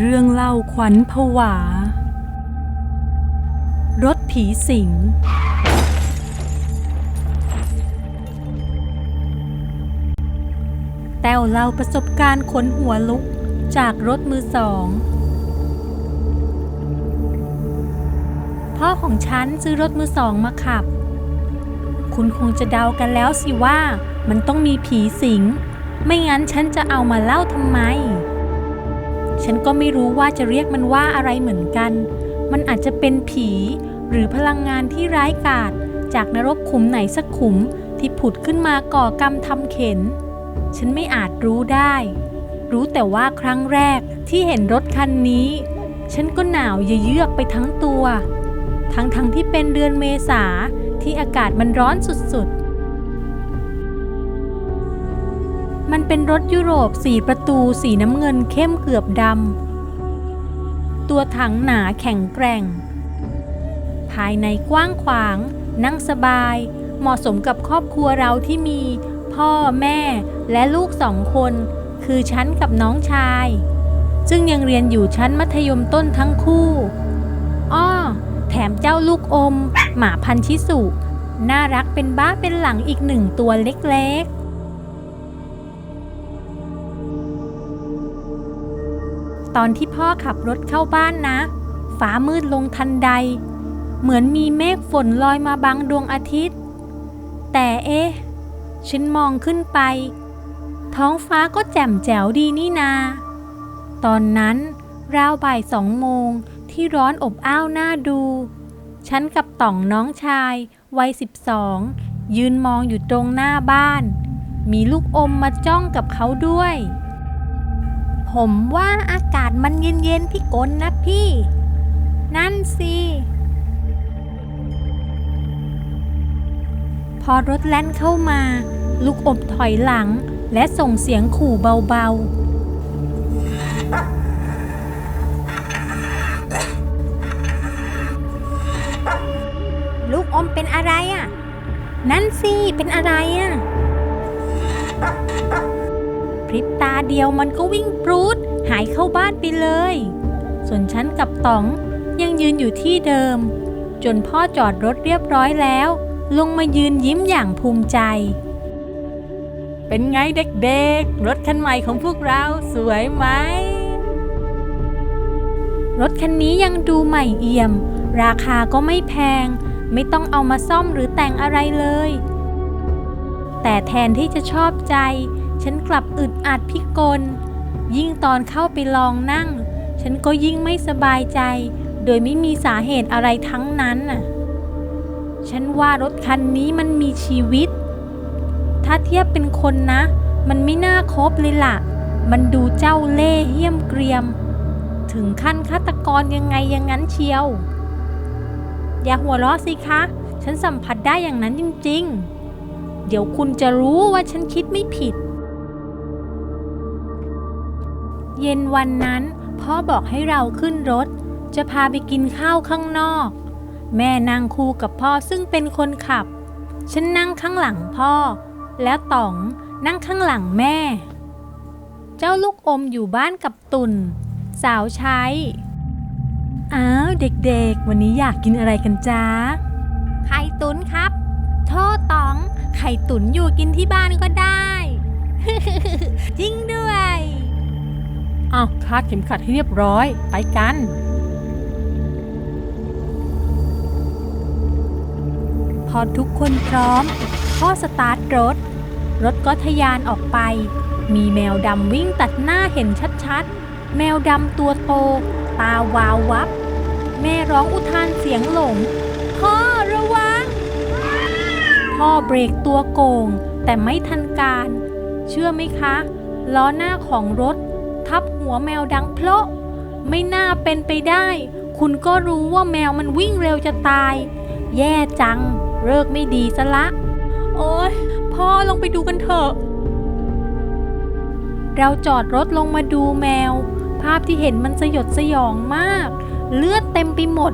เรื่องเล่าขวัญผวา รถผีสิง แต้วเล่าประสบการณ์ขนหัวลุกจากรถมือสอง พ่อของฉันซื้อรถมือสองมาขับ คุณคงจะเดากันแล้วสิว่ามันต้องมีผีสิง ไม่งั้นฉันจะเอามาเล่าทำไม ฉันก็ไม่รู้ว่าจะเรียกมันว่าอะไรเหมือนกัน มันอาจจะเป็นผี หรือพลังงานที่ร้ายกาจจากนรกขุมไหนสักขุมที่ผุดขึ้นมาก่อกรรมทำเข็น ฉันไม่อาจรู้ได้ รู้แต่ว่าครั้งแรกที่เห็นรถคันนี้ ฉันก็หนาวเยือกไปทั้งตัว ทั้งๆทที่เป็นเดือนเมษาที่อากาศมันร้อนสุดๆ มันเป็นรถยุโรปสี่ประตูสีน้ำเงินเข้มเกือบดำ ตัวถังหนาแข็งแกร่ง ภายในกว้างขวาง นั่งสบาย เหมาะสมกับครอบครัวเราที่มี พ่อแม่และลูกสองคน คือฉันกับน้องชาย ซึ่งยังเรียนอยู่ชั้นมัธยมต้นทั้งคู่อ้อแถมเจ้าลูกอม หมาพันชิสุ น่ารักเป็นบ้าเป็นหลังอีกหนึ่งตัวเล็กๆ ตอนที่พ่อขับรถเข้าบ้านนะ ฟ้ามืดลงทันใด เหมือนมีเมฆฝนลอยมาบังดวงอาทิตย์ แต่เอ๊ะ ฉันมองขึ้นไป ท้องฟ้าก็แจ่มแจ๋วดีนี่นา ตอนนั้นราวบ่ายสองโมงที่ร้อนอบอ้าวหน้าดู ฉันกับต่องน้องชายวัยสิบสองยืนมองอยู่ตรงหน้าบ้าน มีลูกอมมาจ้องกับเขาด้วย ผมว่าอากาศมันเย็นๆพี่กนนะพี่ นั่นสิ พอรถแล่นเข้ามา ลูกอบถอยหลังและส่งเสียงขู่เบาๆลูกอมเป็นอะไรอะ นั่นสิ เป็นอะไรอะ ริบตาเดียวมันก็วิ่งปรูดหายเข้าบ้านไปเลย ส่วนฉันกับต๋องยังยืนอยู่ที่เดิม จนพ่อจอดรถเรียบร้อยแล้ว ลงมายืนยิ้มอย่างภูมิใจ เป็นไงเด็กๆ รถคันใหม่ของพวกเราสวยไหม รถคันนี้ยังดูใหม่เอี่ยม ราคาก็ไม่แพง ไม่ต้องเอามาซ่อมหรือแต่งอะไรเลย แต่แทนที่จะชอบใจ ฉันกลับอึดอัดพิกล ยิ่งตอนเข้าไปลองนั่ง ฉันก็ยิ่งไม่สบายใจ โดยไม่มีสาเหตุอะไรทั้งนั้นน่ะ ฉันว่ารถคันนี้มันมีชีวิต ถ้าเทียบเป็นคนนะ มันไม่น่าคบเลยล่ะ มันดูเจ้าเล่ห์เหี้ยมเกรียม ถึงขั้นฆาตกรยังไงอย่างนั้นเชียว อย่าหัวเราะสิคะ ฉันสัมผัสได้อย่างนั้นจริง ๆ เดี๋ยวคุณจะรู้ว่าฉันคิดไม่ผิด เย็นวันนั้นพ่อบอกให้เราขึ้นรถ จะพาไปกินข้าวข้างนอก แม่นั่งคู่กับพ่อซึ่งเป็นคนขับ ฉันนั่งข้างหลังพ่อ แล้วต๋องนั่งข้างหลังแม่ เจ้าลูกอมอยู่บ้านกับตุนสาวใช้ อ้าวเด็กๆ วันนี้อยากกินอะไรกันจ้าไข่ตุนครับ โทษต๋อง ไข่ตุนอยู่กินที่บ้านก็ได้ จริงด้วย อ้าวคาดเข็มขัดให้เรียบร้อยไปกัน พอทุกคนพร้อมพ่อสตาร์ทรถ รถก็ทยานออกไป มีแมวดำวิ่งตัดหน้าเห็นชัดๆ แมวดำตัวโต ตาวาววับ แม่ร้องอุทานเสียงหลง พ่อระวัง พ่อเบรกตัวโกง แต่ไม่ทันการ เชื่อไหมคะ ล้อหน้าของรถ หัวแมวดังเพลาะ ไม่น่าเป็นไปได้ คุณก็รู้ว่าแมวมันวิ่งเร็วจะตาย แย่จัง เลิกไม่ดีซะละ โอ้ยพ่อลงไปดูกันเถอะ เราจอดรถลงมาดูแมว ภาพที่เห็นมันสยดสยองมาก เลือดเต็มไปหมด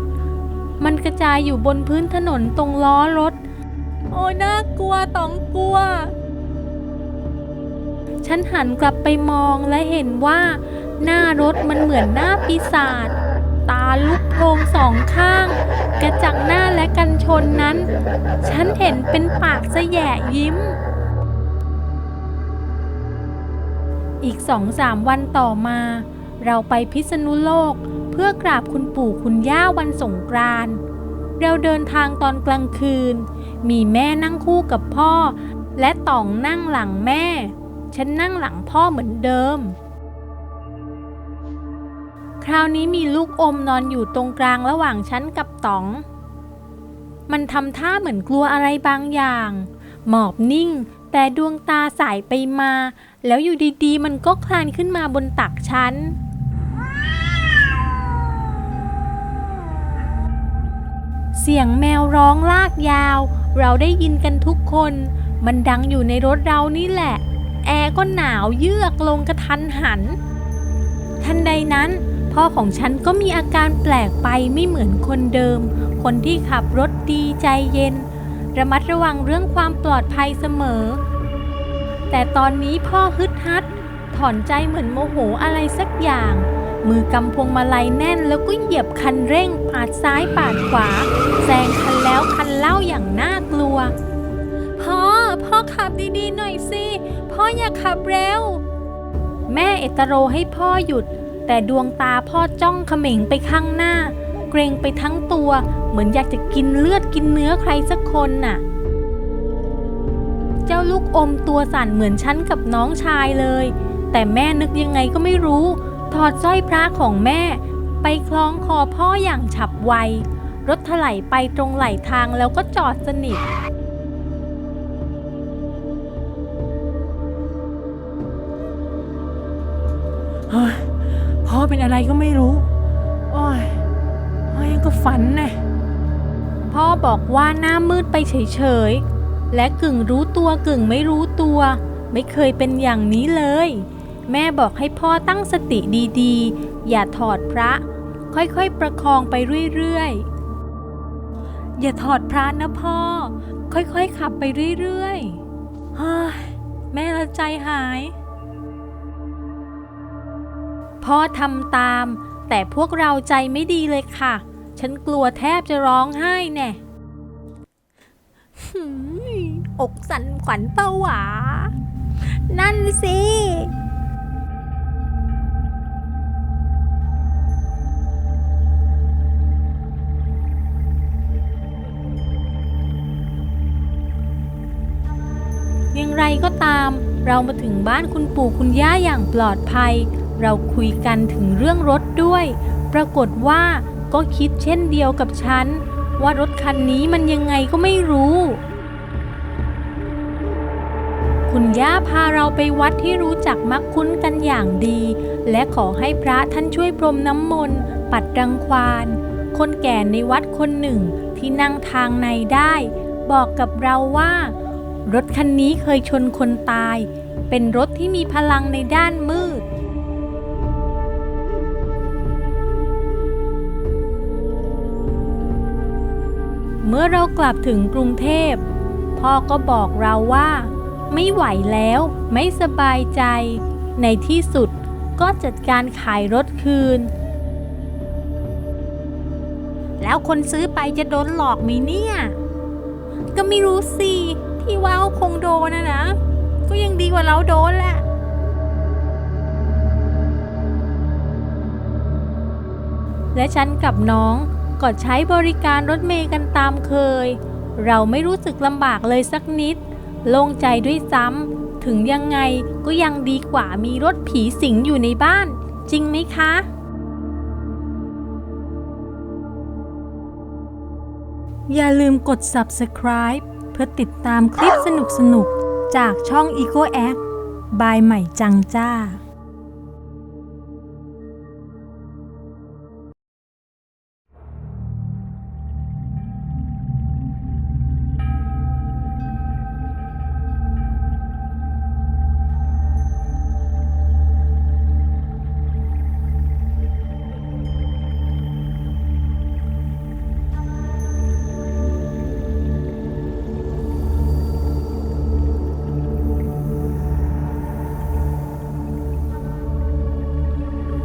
มันกระจายอยู่บนพื้นถนนตรงล้อรถ โอ้ยน่ากลัวต้องกลัวฉันหันกลับไปมองและเห็นว่า หน้ารถมันเหมือนหน้าปีศาจตาลุกโพงสองข้าง กระจังหน้าและกันชนนั้น ฉันเห็นเป็นปากสแยะยิ้ม อีกสองสามวันต่อมา เราไปพิษณุโลกเพื่อกราบคุณปู่คุณย่าวันสงกรานต์เราเดินทางตอนกลางคืน มีแม่นั่งคู่กับพ่อ และต่องนั่งหลังแม่ ฉันนั่งหลังพ่อเหมือนเดิม คราวนี้มีลูกอมนอนอยู่ตรงกลางระหว่างฉันกับต๋อง มันทำท่าเหมือนกลัวอะไรบางอย่าง หมอบนิ่ง แต่ดวงตาสายไปมา แล้วอยู่ดีๆ มันก็คลานขึ้นมาบนตักฉันเสียงแมวร้องลากยาว เราได้ยินกันทุกคน มันดังอยู่ในรถเรานี่แหละ แอร์ก็หนาวเยือกลงกระทันหัน ทันใดนั้น พ่อของฉันก็มีอาการแปลกไปไม่เหมือนคนเดิม คนที่ขับรถดีใจเย็น ระมัดระวังเรื่องความปลอดภัยเสมอ แต่ตอนนี้พ่อฮึดฮัด ถอนใจเหมือนโมโหอะไรสักอย่าง มือกำพวงมาลัยแน่นแล้วก็เหยียบคันเร่งปาดซ้ายปาดขวาแซงคันแล้วคันเล่าอย่างน่ากลัว พ่อ พ่อขับดีๆหน่อยสิ พ่ออย่าขับเร็ว แม่เอตโรให้พ่อหยุด แต่ดวงตาพ่อจ้องเขม็งไปข้างหน้า เกรงไปทั้งตัว เหมือนอยากจะกินเลือดกินเนื้อใครสักคนน่ะ เจ้าลูกอมตัวสั่นเหมือนฉันกับน้องชายเลย แต่แม่นึกยังไงก็ไม่รู้ ถอดสร้อยพระของแม่ ไปคล้องคอพ่ออย่างฉับไว รถถลายไปตรงไหลทางแล้วก็จอดสนิทเฮ้ย พ่อเป็นอะไรก็ไม่รู้ โอ้ยโอ้ยยังก็ฝันนะพ่อบอกว่าหน้ามืดไปเฉยๆ และกึ่งรู้ตัวกึ่งไม่รู้ตัว ไม่เคยเป็นอย่างนี้เลย แม่บอกให้พ่อตั้งสติดีๆ อย่าถอดพระ ค่อยๆ ประคองไปเรื่อยๆ อย่าถอดพระนะพ่อ ค่อยๆ ขับไปเรื่อยๆ เฮ้ย แม่ละใจหาย พ่อทำตาม แต่พวกเราใจไม่ดีเลยค่ะ ฉันกลัวแทบจะร้องไห้แน่อกสั่นขวัญเป้าหวา นั่นสิอย่างไรก็ตาม เรามาถึงบ้านคุณปู่คุณย่าอย่างปลอดภัย เราคุยกันถึงเรื่องรถด้วย ปรากฏว่าก็คิดเช่นเดียวกับฉัน ว่ารถคันนี้มันยังไงก็ไม่รู้ คุณย่าพาเราไปวัดที่รู้จักมักคุ้นกันอย่างดี และขอให้พระท่านช่วยพรมน้ำมนต์ ปัดรังควาน คนแก่ในวัดคนหนึ่งที่นั่งทางในได้ บอกกับเราว่า รถคันนี้เคยชนคนตาย เป็นรถที่มีพลังในด้านมืด เมื่อเรากลับถึงกรุงเทพ พ่อก็บอกเราว่า ไม่ไหวแล้วไม่สบายใจ ในที่สุดก็จัดการขายรถคืน แล้วคนซื้อไปจะโดนหลอกไหมเนี่ย ก็ไม่รู้สิ ที่ว่าเขาคงโดนนะนะ ก็ยังดีกว่าเราโดนแหละและฉันกับน้อง ก็ใช้บริการรถเมย์กันตามเคย เราไม่รู้สึกลำบากเลยสักนิด โล่งใจด้วยซ้ำ ถึงยังไงก็ยังดีกว่ามีรถผีสิงอยู่ในบ้าน จริงไหมคะอย่าลืมกด subscribe เพื่อติดตามคลิปสนุกๆ จากช่อง Eco Act บายใหม่จังจ้า